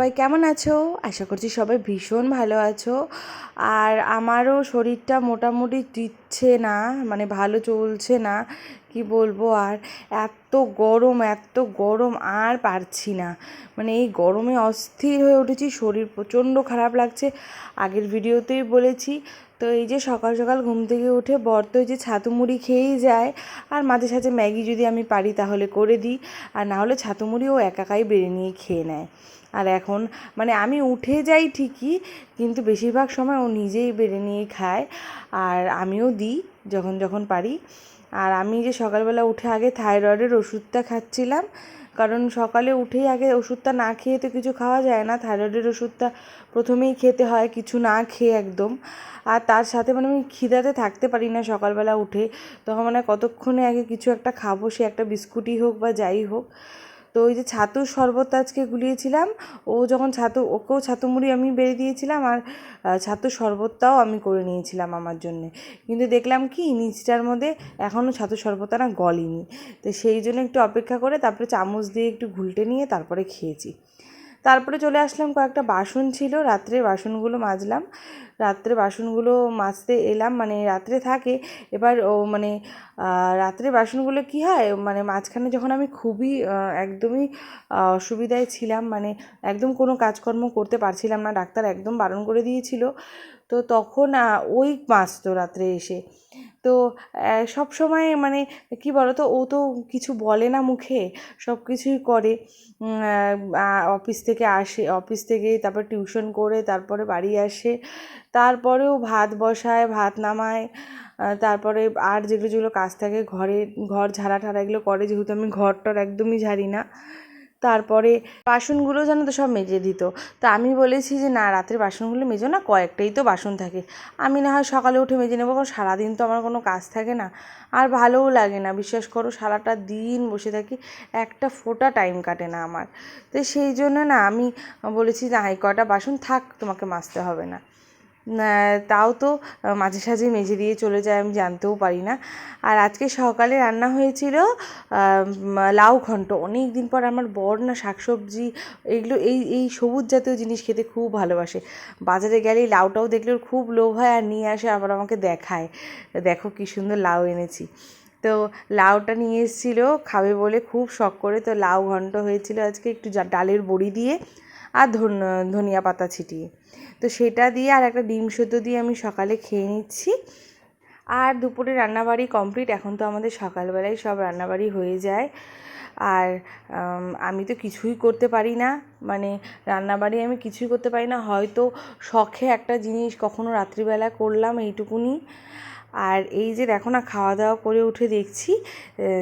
সবাই কেমন আছো? আশা করছি সবাই ভীষণ ভালো আছো। আর আমারও শরীরটা মোটামুটি দিচ্ছে না মানে ভালো চলছে না, কি বলব আর? এত গরম এত গরম আর পারছি না। মানে এই গরমে অস্থির হয়ে উঠেছি, শরীর প্রচণ্ড খারাপ লাগছে। আগের ভিডিওতেই বলেছি তো এই যে সকাল সকাল ঘুম থেকে উঠে বর তো যে ছাতু মুড়ি খেয়েই যায়। আর মাঝে সাঝে ম্যাগি যদি আমি পারি তাহলে করে দিই। আর না হলে ছাতু মুড়ি ও একাকাই বেড়ে নিয়ে খেয়ে নেয়। আর এখন মানে আমি উঠে যাই ঠিকই, কিন্তু বেশিরভাগ সময় ও নিজেই বেড়ে নিয়ে খায়। আর আমিও দিই যখন যখন পারি। আর আমি যে সকালবেলা উঠে আগে থাইরয়েডের ওষুধটা খাচ্ছিলাম কারণ সকালে উঠেই আগে ওষুধটা না খেয়ে তো কিছু খাওয়া যায় না, থাইরয়েডের ওষুধটা প্রথমেই খেতে হয়, কিছু না খেয়ে একদম। আর তার সাথে মানে আমি খিদাতে থাকতে পারি না সকালবেলা উঠে, তখন মানে কতক্ষণে আগে কিছু একটা খাব, সে একটা বিস্কুটই হোক বা যাই হোক। তো ওই যে ছাতুর শরবত আজকে গুলিয়েছিলাম, ও যখন ছাতু, ওকেও ছাতু মুড়ি আমি বেড়ে দিয়েছিলাম আর ছাতুর শরবতটাও আমি করে নিয়েছিলাম আমার জন্যে। কিন্তু দেখলাম কি, নিচটার মধ্যে এখনও ছাতুর শরবতটা না গলেনি। তো সেই জন্য একটু অপেক্ষা করে তারপরে চামচ দিয়ে একটু ঘুলটে নিয়ে তারপরে খেয়েছি। তারপরে চলে আসলাম কয়েকটা বাসন ছিল রাত্রে বাসনগুলো মাজলাম। রাত্রে বাসনগুলো মাজতে এলাম মানে রাত্রে থাকে। এবার ও মানে রাত্রে বাসনগুলো কি হয় মানে মাঝখানে যখন আমি খুবই একদমই অসুবিধায় ছিলাম মানে একদম কোনো কাজকর্ম করতে পারছিলাম না, ডাক্তার একদম বারণ করে দিয়েছিল। তো তখন ওই মাজতো রাত্রে এসে। তো সব সময় মানে কি বলতো, ও তো কিছু বলে না মুখে, সব কিছুই করে। অফিস থেকে আসে, অফিস থেকে তারপর টিউশন করে, তারপরে বাড়ি আসে। তারপরেও ভাত বসায়, ভাত নামায় তারপরে আর যেগুলো যেগুলো কাজ থাকে, ঘরে, ঘর ঝাড়া ঠাড়া এগুলো করে, যেহেতু আমি ঘরটর একদমই ঝাড়ি না। তারপরে বাসনগুলো জানো তো সব মেজে দিত। তা আমি বলেছি যে না রাত্রে বাসনগুলো মেজো না কয়েকটাই তো বাসন থাকে। আমি না হয় সকালে উঠে মেজে নেব কারণ সারাদিন তো আমার কোনো কাজ থাকে না। আর ভালোও লাগে না বিশ্বাস করো সারাটা দিন বসে থাকি একটা ফোঁটা টাইম কাটে না আমার। তো সেই জন্য না আমি বলেছি না এই কটা বাসন থাক তোমাকে মাজতে হবে না, তাও তো মাঝে সাঝে মেজে দিয়ে চলে যায়, আমি জানতেও পারি না। আর আজকে সকালে রান্না হয়েছিল লাউ ঘন্ট। অনেক দিন পর আমার বর না শাকসবজি, এগুলো, এই এই সবুজ জাতীয় জিনিস খেতে খুব ভালোবাসে। বাজারে গেলেই লাউটাও দেখলে খুব লোভ হয় আর নিয়ে আসে, আবার আমাকে দেখায়। দেখো কি সুন্দর লাউ এনেছি। তো লাউটা নিয়ে এসেছিল, খাবে বলে খুব শখ করে। তো লাউ ঘন্ট হয়েছিল আজকে একটু ডালের বড়ি দিয়ে। আর ধন, ধনিয়া পাতা ছিটিয়ে। তো সেটা দিয়ে আর একটা ডিম সেদ্ধ দিয়ে আমি সকালে খেয়ে নিচ্ছি। আর দুপুরে রান্নাবাড়ি কমপ্লিট। এখন তো আমাদের সকালবেলায় সব রান্নাবাড়ি হয়ে যায়। আর আমি তো কিছুই করতে পারি না। মানে রান্নাবাড়ি আমি কিছুই করতে পারি না। হয়তো শখে একটা জিনিস কখনো রাত্রিবেলা করলাম এইটুকুনি। আর এই যে দেখো না খাওয়া দাওয়া করে উঠে দেখছি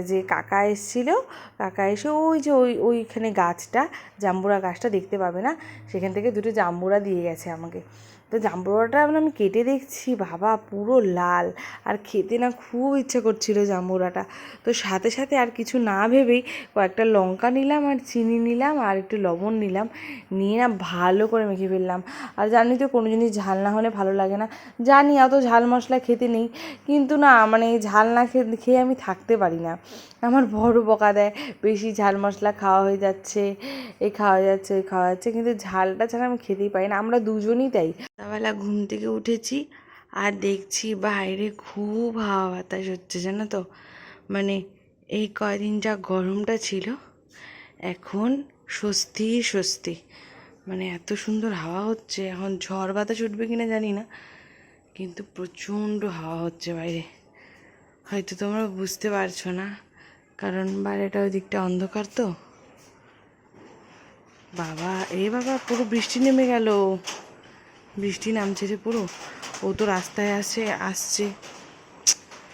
যে কাকা এসেছিল। কাকা এসে ওই যে ওই, ওইখানে গাছটা, জাম্বুরা গাছটা দেখতে পাবে না? সেখান থেকে দুটো জাম্বুরা দিয়ে গেছে আমাকে। তো জাম্বুরাটা আমি কেটে দেখছি, বাবা পুরো লাল। আর খেতে না খুব ইচ্ছে করছিল জাম্বুরাটা তো সাথে সাথে আর কিছু না ভেবেই কয়েকটা লঙ্কা নিলাম, আর চিনি নিলাম, আর একটু লবণ নিলাম। নিয়ে না ভালো করে মেখে ফেললাম। আর জানি তো কোনো জিনিস ঝাল না হলে ভালো লাগে না। জানি অত ঝাল মশলা খেতে নেই। কিন্তু না মানে ঝাল না খেয়ে আমি থাকতে পারি না। আমার বড় বকা দেয়, বেশি ঝাল মশলা খাওয়া হয়ে যাচ্ছে এই খাওয়া যাচ্ছে, ওই খাওয়া যাচ্ছে। কিন্তু ঝালটা ছাড়া আমি খেতেই পারি না। আমরা দুজনই তাই। সকালবেলা ঘুম থেকে উঠেছি আর দেখছি বাইরে খুব হাওয়া বাতাস হচ্ছে, জানো তো। মানে এই কয়দিন যা গরমটা ছিল, এখন স্বস্তি স্বস্তি। মানে এত সুন্দর হাওয়া হচ্ছে, এখন ঝড় বাতাস উঠবে কিনা জানি না, কিন্তু প্রচণ্ড হাওয়া হচ্ছে বাইরে। হয়তো তোমরা বুঝতে পারছ না, কারণ বাইরেটা ওই দিকটা অন্ধকার তো। বাবা, এ বাবা, পুরো বৃষ্টি নেমে গেল। বৃষ্টি নামছে রে পুরো। ও তো রাস্তায় আসে আসছে।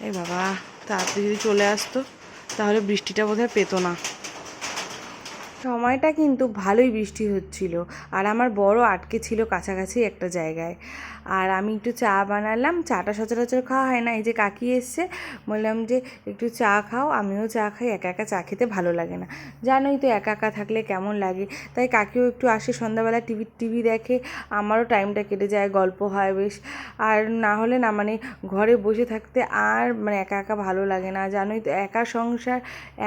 এই বাবা, তাড়াতাড়ি যদি চলে আসতো, তাহলে বৃষ্টিটা বোধহয় পেতো না। সময়টা কিন্তু ভালোই বৃষ্টি হচ্ছিল। আর আমার বড় আটকে ছিল কাছাকাছি একটা জায়গায়। আর আমি একটু চা বানালাম, চাটা সচরাচর খাওয়া হয় না। এই যে কাকি এসছে, বললাম যে, একটু চা খাও, আমিও চা খাই, একা একা চা খেতে ভালো লাগে না। জানোই তো একা একা থাকলে কেমন লাগে। তাই কাকিও একটু আসে, সন্ধ্যাবেলা টিভি টিভি দেখে, আমারও টাইমটা কেটে যায়, গল্প হয় বেশ। আর না হলে না মানে ঘরে বসে থাকতে আর মানে একা একা ভালো লাগে না, জানোই তো। একা সংসার,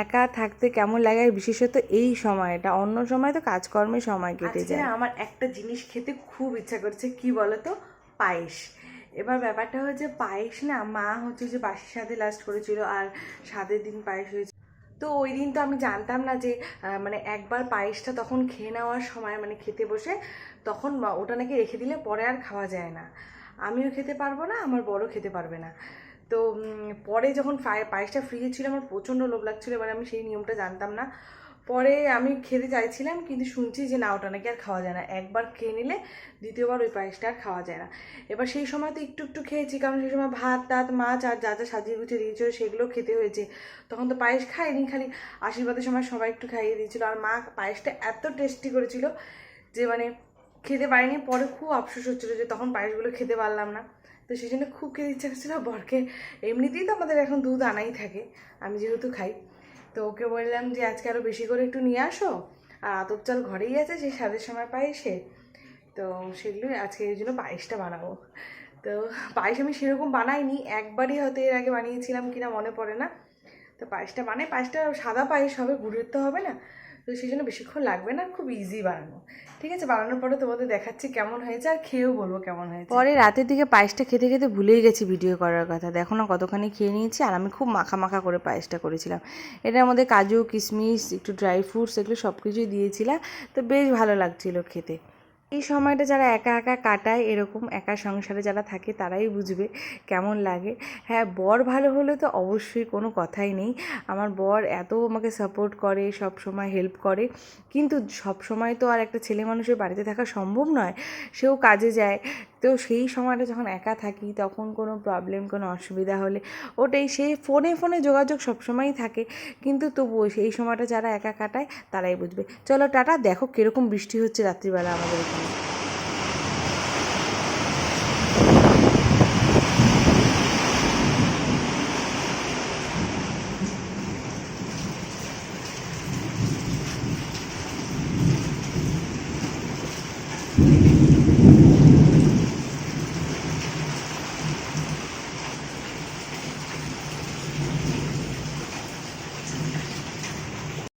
একা থাকতে কেমন লাগে? বিশেষত এই সময়টা অন্য সময় তো কাজকর্মে সময় কেটে যায়। আমার একটা জিনিস খেতে খুব ইচ্ছা করছে কি বলো তো পায়েস। এবার ব্যাপারটা হচ্ছে পায়েস না মা হচ্ছে যে বাসির সাথে লাস্ট করেছিল আর সাদের দিন পায়েস হয়েছে। তো ওই দিন তো আমি জানতাম না যে মানে একবার পায়েসটা তখন খেয়ে নেওয়ার সময় মানে খেতে বসে তখন ওটা নাকি রেখে দিলে পরে আর খাওয়া যায় না। আমিও খেতে পারব না আমার বড় খেতে পারবে না। তো পরে যখন পায়েসটা ফ্রি ছিল আমার প্রচণ্ড লোভ লাগছিল এবার আমি সেই নিয়মটা জানতাম না। পরে আমি খেতে চাইছিলাম, কিন্তু শুনছি যে না, ওটা নাকি আর খাওয়া যায় না। একবার খেয়ে নিলে দ্বিতীয়বার ওই পায়েসটা আর খাওয়া যায় না। এবার সেই সময় তো একটু একটু খেয়েছি, কারণ সেই সময় ভাত টাত মাছ আর যা যা সাজিয়ে গুছিয়ে দিয়েছিল সেগুলো খেতে হয়েছে। তখন তো পায়েস খাইনি, খালি আশীর্বাদের সময় সবাই একটু খাইয়ে দিয়েছিল। আর মা পায়েসটা এত টেস্টি করেছিল যে মানে খেতে পারিনি। পরে খুব আফসোস হচ্ছিল যে তখন পায়েসগুলো খেতে পারলাম না। তো সেই জন্য খুব খেতে ইচ্ছা করছিল। বরকে এমনিতেই তো আমাদের এখন দুধ আনাই থাকে। আমি যেহেতু খাই। তো ওকে বললাম যে, আজকে আরও বেশি করে একটু নিয়ে আসো। আর আতপ চাল ঘরেই আছে সেই সাদের সময় পায়েসে তো সেগুলো আজকে এই জন্য পায়েসটা বানাবো। তো পায়েস আমি সেরকম বানাইনি, একবারই হয়তো এর আগে বানিয়েছিলাম কিনা মনে পড়ে না। তো পায়েসটা বানাই, পায়েসটা সাদা পায়েস হবে, গুড়ের তো হবে না। তো সেই জন্য বেশিক্ষণ লাগবে না, খুব ইজি বানানো। ঠিক আছে, বানানোর পরে তোমাদের দেখাচ্ছি কেমন হয়েছে আর খেয়েও বলব কেমন হয়েছে। পরে রাতের দিকে পায়েসটা খেতে খেতে ভুলেই গেছি ভিডিও করার কথা। দেখো না কতখানি খেয়ে নিয়েছি আর আমি খুব মাখা মাখা করে পায়েসটা করেছিলাম। এটার মধ্যে কাজু, কিশমিশ, একটু ড্রাই ফ্রুটস এগুলো সব কিছুই দিয়েছিলাম। তো বেশ ভালো লাগছিল খেতে। এই সময়টা যারা একা একা কাটায়, এরকম একা সংসারে যারা থাকে, তারাই বুঝবে কেমন লাগে। হ্যাঁ বর ভালো হলে তো অবশ্যই কোনো কথাই নেই। আমার বর এত আমাকে সাপোর্ট করে, সব সময় হেল্প করে। কিন্তু সব সময় তো আর একটা ছেলে মানুষের বাড়িতে থাকা সম্ভব নয়। সেও কাজে যায় তো সেই সময়টা যখন একা থাকি, তখন কোনো প্রবলেম কোনো অসুবিধা হলে ওটাই সে ফোনে ফোনে যোগাযোগ সবসময়ই থাকে। কিন্তু তবুও সেই সময়টা যারা একা কাটায়, তারাই বুঝবে। চলো টাটা, দেখো কীরকম বৃষ্টি হচ্ছে রাত্রিবেলা আমাদের এখানে।